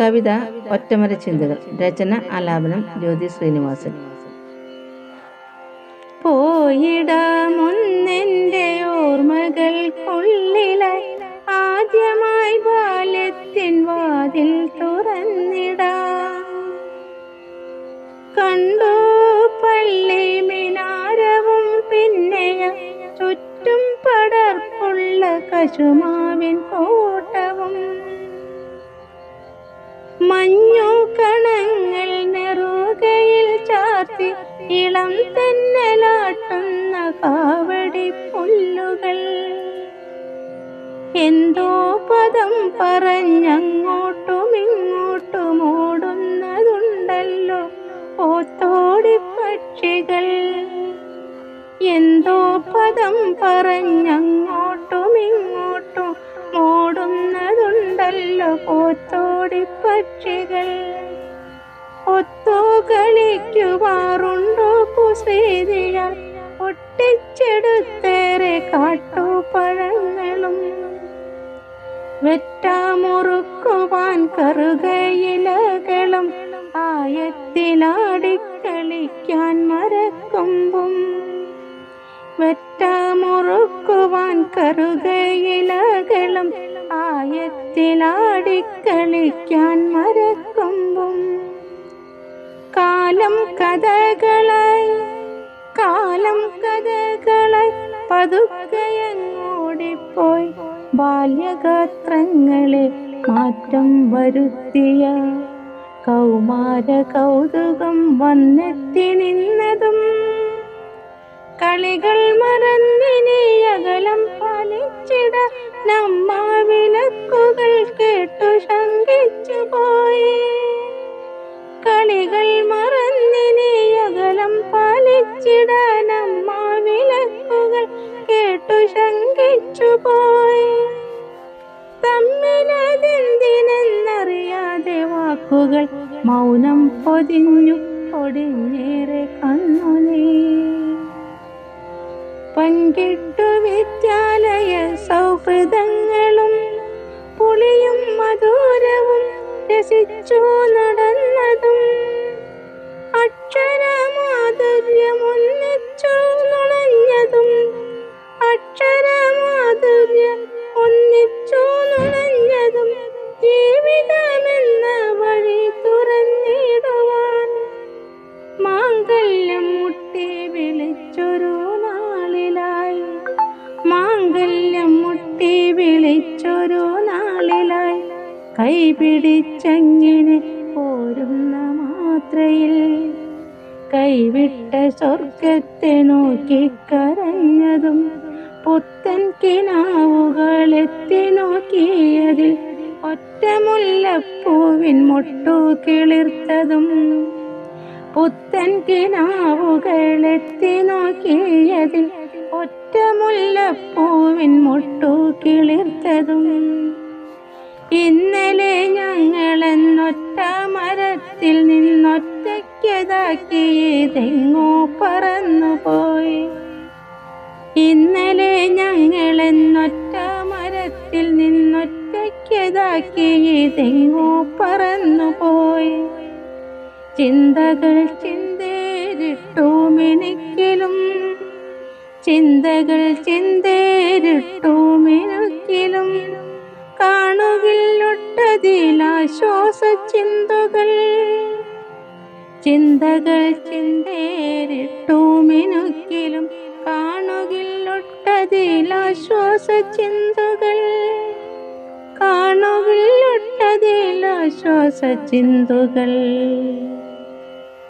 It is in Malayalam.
കവിത ഒറ്റമര ചിന്തകൾ. രചന ആലാപനം ജ്യോതി ശ്രീനിവാസൻ. പോയിടമൊന്നെന്റെ ഓർമ്മകൾക്കുള്ളിലായി ആദ്യമായി ബാല്യത്തിൻ വാതിൽ തുറന്നിടാം. കണ്ടു പള്ളി മിനാരവും പിന്നെ ചുറ്റും പടർപ്പുള്ള കശുമാവിൻ തോട്ടവും ഇളം തെന്നലാട്ടുന്ന കാവടി പുല്ലുകൾ. എന്തോ പദം പറഞ്ഞങ്ങോട്ടും ഓടുന്നതുണ്ടല്ലോ ഓത്തോടി പക്ഷികൾ. എന്തോ പദം പറഞ്ഞങ്ങോട്ടും ഇങ്ങോട്ടും ഓടുന്നതുണ്ടല്ലോ പോത്തോടി പക്ഷികൾ. ഒത്തു വെറ്റാമുറുക്കുവാൻ കറുകയിലകളും ആയത്തിലാടിക്കളിക്കാൻ മരക്കൊമ്പും. വെറ്റാമുറുക്കുവാൻ കറുകയിലകളും ആയത്തിലാടിക്കളിക്കാൻ മരക്കൊമ്പും. കാലം കഥകളായി കാലം കഥകളായി പതുക്കയങ്ങോടിപ്പോയി ബാല്യഗാത്രങ്ങളെ മാറ്റം വരുത്തിയ കൗമാര കൗതുകം വന്നെത്തി നിന്നതും കളികൾ കേട്ടു ശങ്കിച്ചു പോയി. തമ്മിലതെന്തിനെന്നറിയാതെ വാക്കുകൾ മൗനം പൊതിഞ്ഞു ഒടിഞ്ഞേറെ കണ്ണുനീ. പങ്കിട്ടു വിദ്യാലയ സൗഹൃദങ്ങളും പുളിയും മധുരവും രസിച്ചു നടന്നതും അക്ഷരമാധുര്യമൊന്നിച്ചു മാംഗല്യം മുട്ടി വിളിച്ചൊരു നാളിലായി. മാംഗല്യം മുട്ടി വിളിച്ചൊരു നാളിലായി. കൈപിടിച്ചങ്ങനെ പോരുന്ന മാത്രയിൽ. കൈവിട്ട സ്വർഗത്തെ നോക്കി കരഞ്ഞതും പുത്തൻ കിനാവുകളെത്തി നോക്കിയതിൽ ഒറ്റമുല്ലപ്പൂവിൻ മുട്ടു കിളിർത്തതും. പുത്തൻ കിനാവുകളെത്തി നോക്കിയതിൽ ഒറ്റ മുല്ലപ്പൂവിൻ മുട്ടു കിളിർത്തതും. ഇന്നലെ ഞങ്ങളെന്നൊറ്റ മരത്തിൽ നിന്നൊറ്റയ്ക്കതാക്കിയതെങ്ങോ പറന്നുപോയി. ഇന്നലെ ഞങ്ങളെന്നൊറ്റ മരത്തിൽ നിന്നൊറ്റയ്ക്കതാക്കിയതെങ്ങോ പറന്നുപോയി. ചിന്തകൾ ചിന്തേരിട്ടോമിനിക്കലും ചിന്തകൾ ചിന്തേരിട്ടോമിനിക്കലും കാണുകില്ലൊട്ടതിലാശ്വാസ ചിന്തകൾ. ചിന്തകൾ ചിന്തേരിട്ടോമിനിക്കലും കാണുകില്ലൊട്ടതിലാശ്വാസ ചിന്തകൾ. കാണുകില്ലൊട്ടതിലാശ്വാസ ചിന്തകൾ.